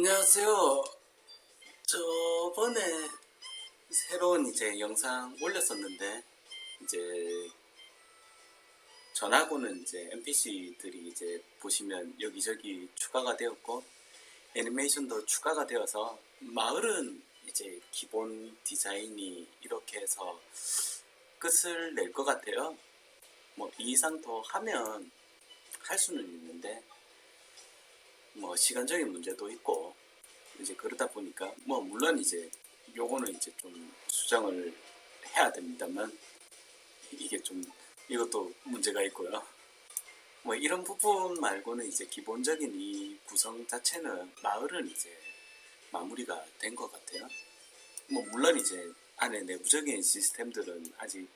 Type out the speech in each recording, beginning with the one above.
안녕하세요. 저번에 새로운 이제 영상 올렸었는데 이제 전하고는 이제 NPC들이 이제 보시면 여기저기 추가가 되었고 애니메이션도 추가가 되어서 마을은 이제 기본 디자인이 이렇게 해서 끝을 낼 것 같아요. 뭐 이 이상 더 하면 할 수는 있는데 뭐 시간적인 문제도 있고 이제 그러다 보니까 뭐 물론 이제 요거는 이제 좀 수정을 해야 됩니다만 이게 좀 이것도 문제가 있고요. 뭐 이런 부분 말고는 이제 기본적인 이 구성 자체는 마을은 이제 마무리가 된 것 같아요. 뭐 물론 이제 안에 내부적인 시스템들은 아직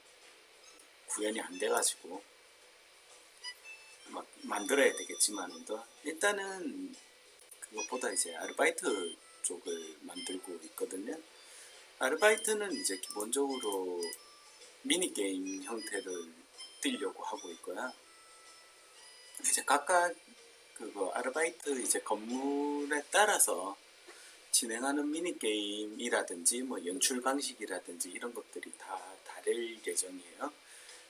구현이 안 돼가지고 막 만들어야 되겠지만도 일단은 그것보다 이제 아르바이트 쪽을 만들고 있거든요. 아르바이트는 이제 기본적으로 미니 게임 형태를 띄려고 하고 있고요. 이제 각각 그거 아르바이트 이제 건물에 따라서 진행하는 미니 게임이라든지 뭐 연출 방식이라든지 이런 것들이 다 다를 예정이에요.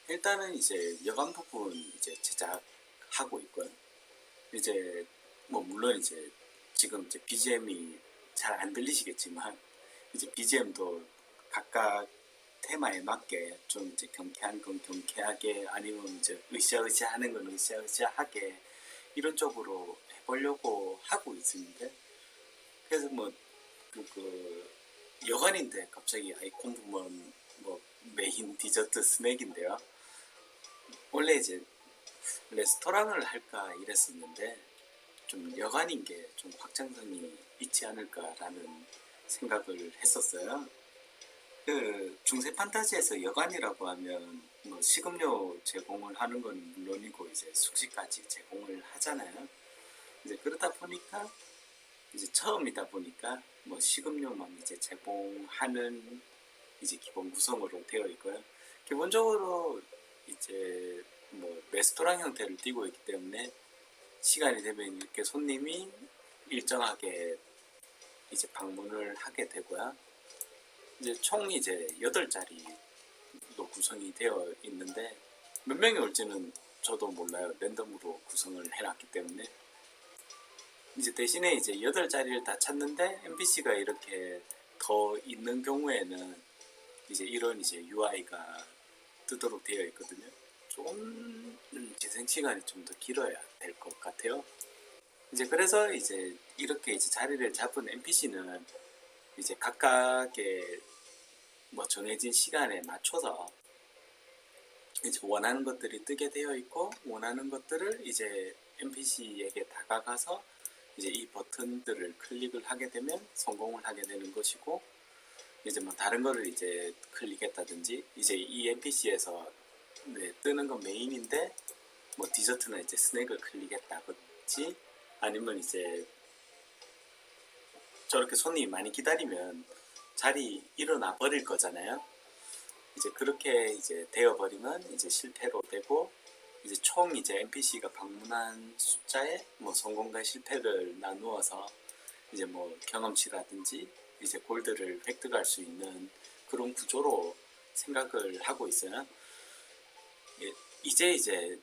일단은 이제 여관 부분 이제 제작 하고 있고요. 이제 뭐 물론 이제 지금 이제 BGM이 잘 안 들리시겠지만 이제 BGM도 각각 테마에 맞게 좀 이제 경쾌한 건 경쾌하게 아니면 이제 으쌰으쌰 하는 건 으쌰으쌰하게 이런 쪽으로 해보려고 하고 있습니다. 그래서 뭐, 그, 그, 여관인데 갑자기 아이콘 부문 뭐 메인 디저트 스낵인데요. 원래 이제 레스토랑을 할까 이랬었는데 좀 여관인 게 좀 확장성이 있지 않을까라는 생각을 했었어요. 그 중세 판타지에서 여관이라고 하면 뭐 식음료 제공을 하는 건 물론이고 이제 숙식까지 제공을 하잖아요. 이제 그러다 보니까 이제 처음이다 보니까 뭐 식음료만 이제 제공하는 이제 기본 구성으로 되어 있고요. 기본적으로 이제 뭐 레스토랑 형태를 띠고 있기 때문에 시간이 되면 이렇게 손님이 일정하게 이제 방문을 하게 되고요. 이제 총 이제 8자리로 구성이 되어 있는데 몇 명이 올지는 저도 몰라요. 랜덤으로 구성을 해놨기 때문에 이제 대신에 이제 8자리를 다 찾는데 NPC가 이렇게 더 있는 경우에는 이제 이런 이제 UI가 뜨도록 되어 있거든요. 조금 음, 재생 시간이 좀 더 길어야 될 것 같아요. 이제 그래서 이제 이렇게 이제 자리를 잡은 NPC는 이제 각각의 뭐 정해진 시간에 맞춰서 이제 원하는 것들이 뜨게 되어 있고 원하는 것들을 이제 NPC에게 다가가서 이제 이 버튼들을 클릭을 하게 되면 성공을 하게 되는 것이고 이제 뭐 다른 거를 이제 클릭했다든지 이제 이 NPC에서 네, 뜨는 건 메인인데 뭐 디저트나 이제 스낵을 클릭했다든지 아니면 이제 저렇게 손님이 많이 기다리면 자리 일어나 버릴 거잖아요. 이제 그렇게 이제 되어 버리면 이제 실패로 되고 이제 총 이제 NPC가 방문한 숫자에 뭐 성공과 실패를 나누어서 이제 뭐 경험치라든지 이제 골드를 획득할 수 있는 그런 구조로 생각을 하고 있어요. 예, 이제 이제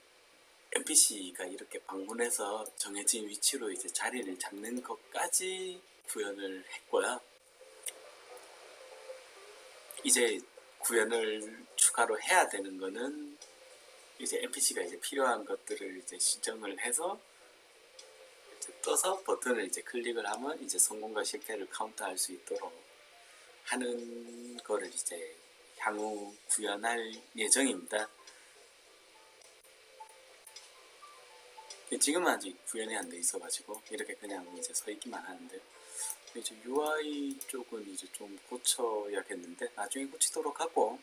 NPC가 이렇게 방문해서 정해진 위치로 이제 자리를 잡는 것까지 구현을 했고요. 이제 구현을 추가로 해야 되는 거는 이제 NPC가 이제 필요한 것들을 이제 지정을 해서 이제 떠서 버튼을 이제 클릭을 하면 이제 성공과 실패를 카운트할 수 있도록 하는 거를 이제 향후 구현할 예정입니다. 지금은 아직 구현이 안 돼 있어가지고 이렇게 그냥 이제 서 있기만 하는데 이제 UI 쪽은 이제 좀 고쳐야겠는데 나중에 고치도록 하고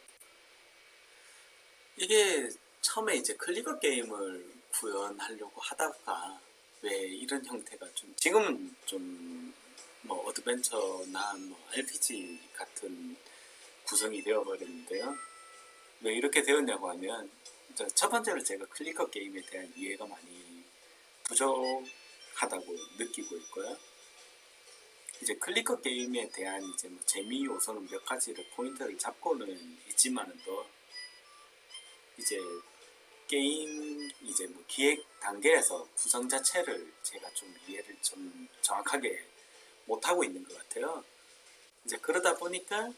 이게 처음에 이제 클리거 게임을 구현하려고 하다가 왜 이런 형태가 좀 지금은 좀 뭐 어드벤처나 뭐 RPG 같은 구성이 되어버렸는데요. 왜 이렇게 되었냐고 하면 첫 번째로 제가 클리커 게임에 대한 이해가 많이 부족하다고 느끼고 있고요. 이제 클리커 게임에 대한 이제 뭐 재미 요소는 몇 가지를 포인트를 잡고는 있지만은 또 이제 게임 이제 뭐 기획 단계에서 구성 자체를 제가 좀 이해를 좀 정확하게 못 하고 있는 것 같아요. 이제 그러다 보니까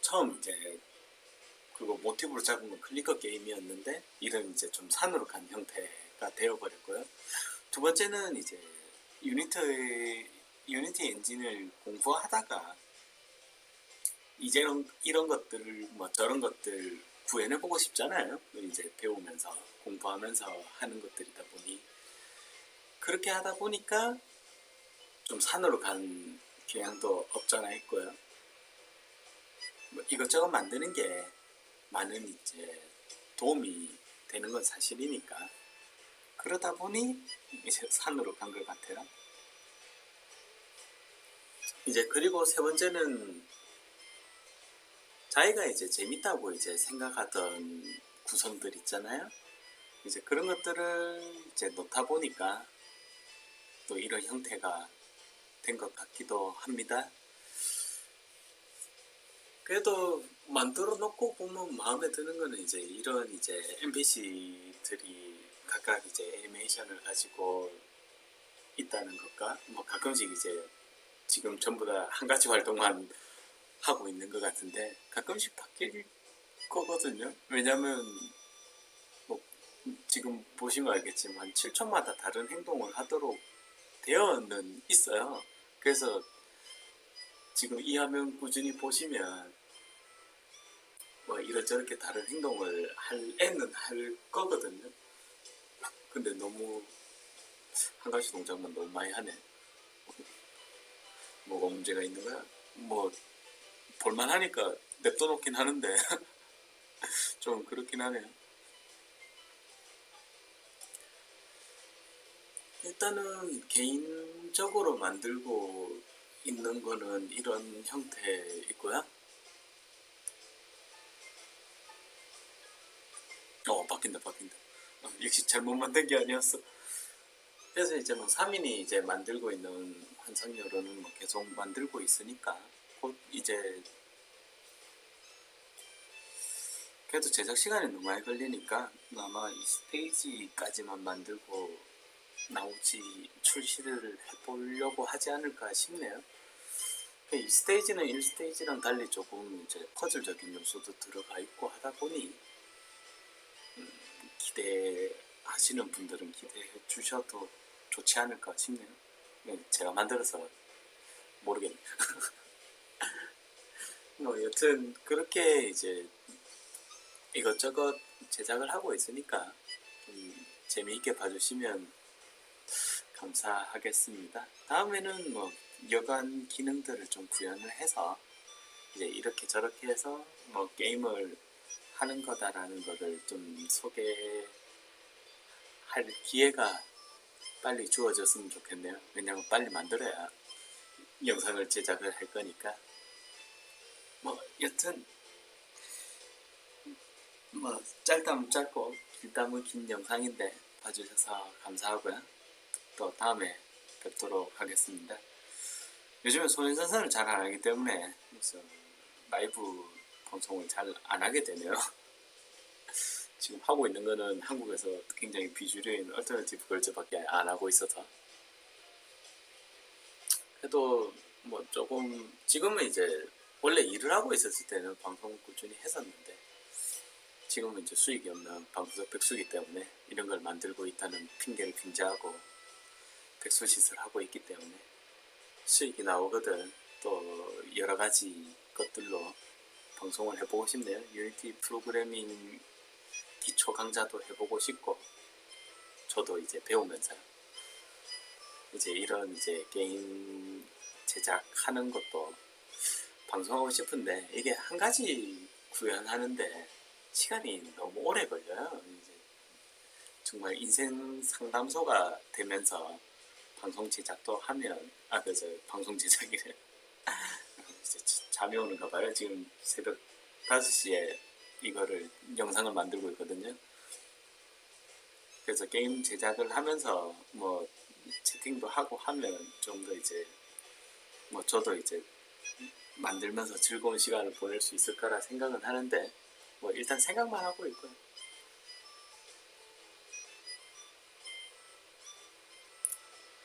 처음 이제 그거 모티브로 잡은 건 클리커 게임이었는데 이런 이제 좀 산으로 간 형태가 되어버렸고요. 두 번째는 이제 유니트 유니티 엔진을 공부하다가 이제 이런, 이런 것들 뭐 저런 것들 구현해 보고 싶잖아요. 이제 배우면서 공부하면서 하는 것들이다 보니 그렇게 하다 보니까 좀 산으로 간 경향도 없잖아 있고요. 뭐 이것저것 만드는 게 많은 이제 도움이 되는 건 사실이니까 그러다 보니 이제 산으로 간 것 같아요. 이제 그리고 세 번째는 자기가 이제 재밌다고 이제 생각하던 구성들 있잖아요. 이제 그런 것들을 이제 놓다 보니까 또 이런 형태가 된 것 같기도 합니다. 그래도 만들어 놓고 보면 마음에 드는 거는 이제 이런 이제 NPC들이 각각 이제 애니메이션을 가지고 있다는 것과 뭐 가끔씩 이제 지금 전부 다 한 가지 활동만 하고 있는 것 같은데 가끔씩 바뀔 거거든요. 왜냐면 뭐 지금 보시면 알겠지만 7초마다 다른 행동을 하도록 되어는 있어요. 그래서 지금 이 화면 꾸준히 보시면 뭐 이런저렇게 다른 행동을 할 애는 할 거거든요. 근데 너무 한 가지 동작만 너무 많이 하네. 뭐가 문제가 있는 거야? 뭐 볼만하니까 냅둬 놓긴 하는데 좀 그렇긴 하네요. 일단은 개인적으로 만들고 있는 거는 이런 형태이고요. 역시 잘못 만든 게 아니었어. 그래서 이제 뭐 3인이 이제 만들고 있는 환상여론은 뭐 계속 만들고 있으니까 곧 이제 그래도 제작 시간이 너무 많이 걸리니까 아마 이 스테이지까지만 만들고 나오지 출시를 해보려고 하지 않을까 싶네요. 이 스테이지는 1스테이지랑 달리 조금 이제 퍼즐적인 요소도 들어가 있고 하다 보니 음, 기대하시는 분들은 기대해 주셔도 좋지 않을까 싶네요. 네, 제가 만들어서 모르겠네요. 뭐 여튼 그렇게 이제 이것저것 제작을 하고 있으니까 좀 재미있게 봐주시면 감사하겠습니다. 다음에는 뭐 여간 기능들을 좀 구현을 해서 이제 이렇게 저렇게 해서 뭐 게임을 하는 거다라는 것을 좀 소개할 기회가 빨리 주어졌으면 좋겠네요. 왜냐면 빨리 만들어야 영상을 제작을 할 거니까. 뭐 여튼 뭐 짧다면 짧고 길다면 긴 영상인데 봐주셔서 감사하고요. 또 다음에 뵙도록 하겠습니다. 요즘에 소년 선선을 잘 안 하기 때문에 라이브 방송을 잘 안 하게 되네요. 지금 하고 있는 거는 한국에서 굉장히 비주류인 얼터너티브 걸즈밖에 안 하고 있어서 그래도 뭐 조금 지금은 이제 원래 일을 하고 있었을 때는 방송 꾸준히 했었는데 지금은 이제 수익이 없는 방구석 백수기 때문에 이런 걸 만들고 있다는 핑계를 빙자하고 백수 짓을 하고 있기 때문에 수익이 나오거든 또 여러 가지 것들로 방송을 해보고 싶네요. 유니티 프로그래밍 기초 강좌도 해보고 싶고 저도 이제 배우면서 이제 이런 이제 게임 제작하는 것도 방송하고 싶은데 이게 한 가지 구현하는데 시간이 너무 오래 걸려요. 이제 정말 인생 상담소가 되면서 방송 제작도 하면 아 그저 방송 제작이래 잠이 오는가 봐요. 지금 새벽 5시에 이거를 영상을 만들고 있거든요. 그래서 게임 제작을 하면서 뭐 채팅도 하고 하면 좀 더 이제 뭐 저도 이제 만들면서 즐거운 시간을 보낼 수 있을 거라 생각은 하는데 뭐 일단 생각만 하고 있고요.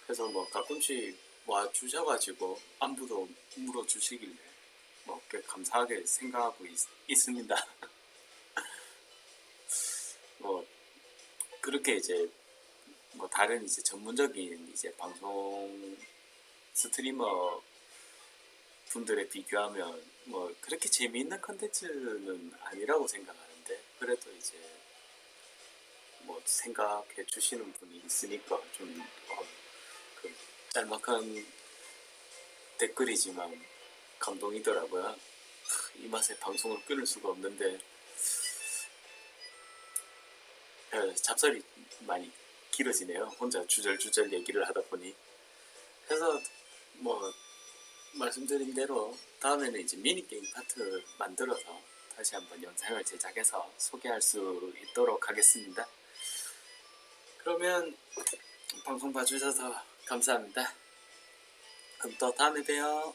그래서 뭐 가끔씩 와 주셔가지고 안부도 물어주시길래 뭐꽤 감사하게 생각하고 있, 있습니다. 뭐 그렇게 이제 뭐 다른 이제 전문적인 이제 방송 스트리머 분들에 비교하면 뭐 그렇게 재미있는 컨텐츠는 아니라고 생각하는데 그래도 이제 뭐 생각해 주시는 분이 있으니까 좀 어, 그 짤막한 댓글이지만 감동이더라고요. 하, 이 맛에 방송을 끊을 수가 없는데 어, 잡설이 많이 길어지네요. 혼자 주절주절 얘기를 하다 보니 그래서 뭐 말씀드린 대로 다음에는 이제 미니게임 파트 만들어서 다시 한번 영상을 제작해서 소개할 수 있도록 하겠습니다. 그러면 방송 봐주셔서 감사합니다. 그럼 또 다음에 봬요.